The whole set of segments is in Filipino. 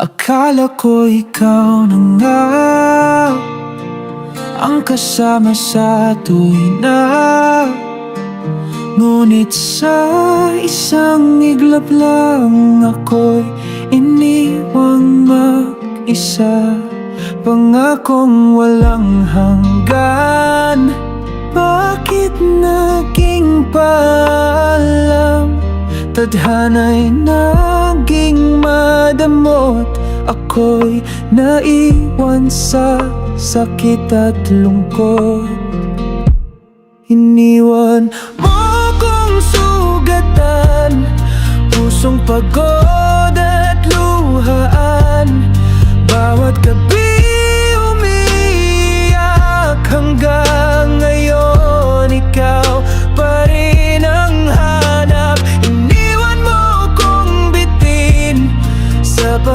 Akala ko ikaw na nga Ang kasama sa tuwina Ngunit sa isang iglap lang ako'y iniwang mag-isa Pangakong walang hanggan Bakit naging paalam? Tadhana'y naging madamot. Ako'y naiwan sa sakit at lungkot. Iniwan mo kong sugatan Pusong pagod at luhaan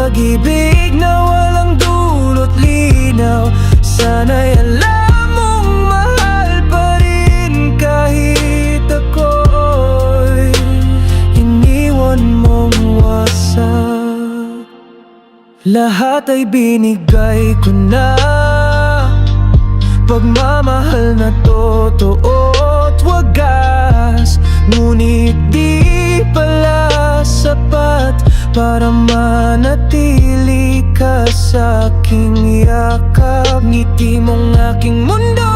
pag-ibig na walang dulot linaw. Sana'y alam mong mahal pa rin Kahit ako'y iniwan mong wasak. Lahat ay binigay ko na. Pagmamahal na totoo't wagas Para manatili ka sa aking yakap. Ngiti mong aking mundo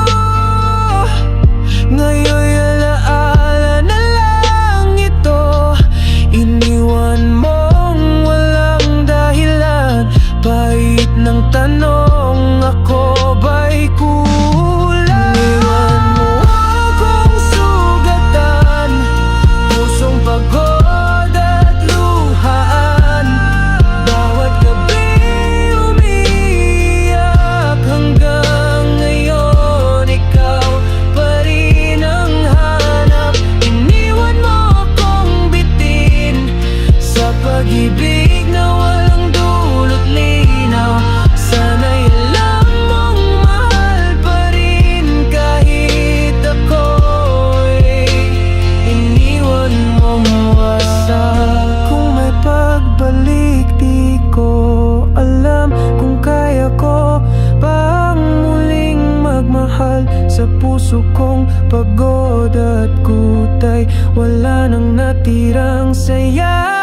Sa puso kong pagod at kutay Wala nang natirang saya